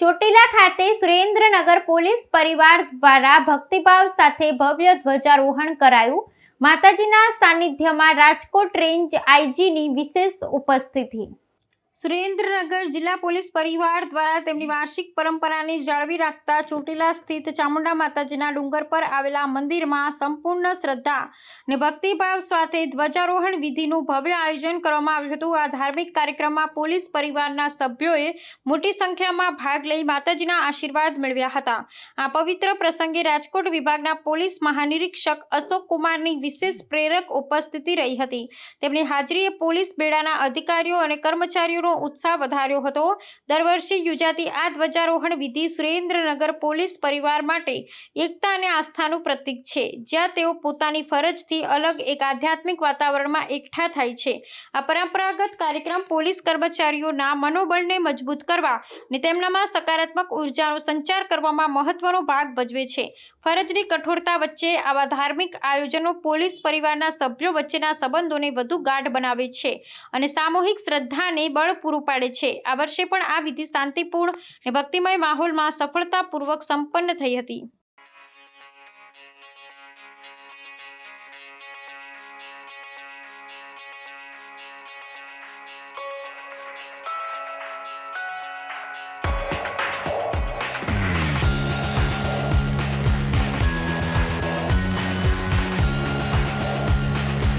ચોટીલા ખાતે સુરેન્દ્રનગર પોલીસ પરિવાર દ્વારા ભક્તિભાવ સાથે ભવ્ય ધ્વજારોહણ કરાયું. માતાજીના સાનિધ્યમાં રાજકોટ રેન્જ આઈજીની વિશેષ ઉપસ્થિતિ. સુરેન્દ્રનગર જિલ્લા પોલીસ પરિવાર દ્વારા તેમની વાર્ષિક પરંપરાને જાળવી રાખતા ચોટીલા સ્થિત ચામુંડા માતાજીના ડુંગર પર આવેલા મંદિરમાં સંપૂર્ણ શ્રદ્ધા અને ભક્તિભાવ સાથે ધ્વજારોહણ વિધિનું ભવ્ય આયોજન કરવામાં આવ્યું હતું. આ ધાર્મિક કાર્યક્રમમાં પોલીસ પરિવારના સભ્યોએ મોટી સંખ્યામાં ભાગ લઈ માતાજીના આશીર્વાદ મેળવ્યા હતા. આ પવિત્ર પ્રસંગે રાજકોટ વિભાગના પોલીસ મહાનિરીક્ષક અશોક કુમારની વિશેષ પ્રેરક ઉપસ્થિતિ રહી હતી. તેમની હાજરીએ પોલીસ બેડાના અધિકારીઓ અને કર્મચારીઓનો ઉત્સાહ વધાર્યો હતો. દર વર્ષે યોજાતી આ ધ્વજારોહણ વિધિ સુરેન્દ્રનગર પોલીસ પરિવાર માટે એકતા અને આસ્થાનું પ્રતીક છે. જ્યાં તેઓ પોતાની ફરજથી અલગ એક આધ્યાત્મિક વાતાવરણમાં એકઠા થાય છે. આ પરંપરાગત કાર્યક્રમ પોલીસ કર્મચારીઓના મનોબળને મજબૂત કરવા અને તેમનામાં સકારાત્મક ઉર્જાનો સંચાર કરવામાં મહત્વનો ભાગ ભજવે છે. ફરજની કઠોરતા વચ્ચે આવા ધાર્મિક આયોજનો પોલીસ પરિવારના સભ્યો વચ્ચેના સંબંધોને વધુ ગાઢ બનાવે છે અને સામૂહિક શ્રદ્ધાને બળ પૂરું પાડે છે. આ વર્ષે પણ આ વિધિ શાંતિપૂર્ણ અને ભક્તિમય માહોલમાં સફળતાપૂર્વક સંપન્ન થઈ હતી.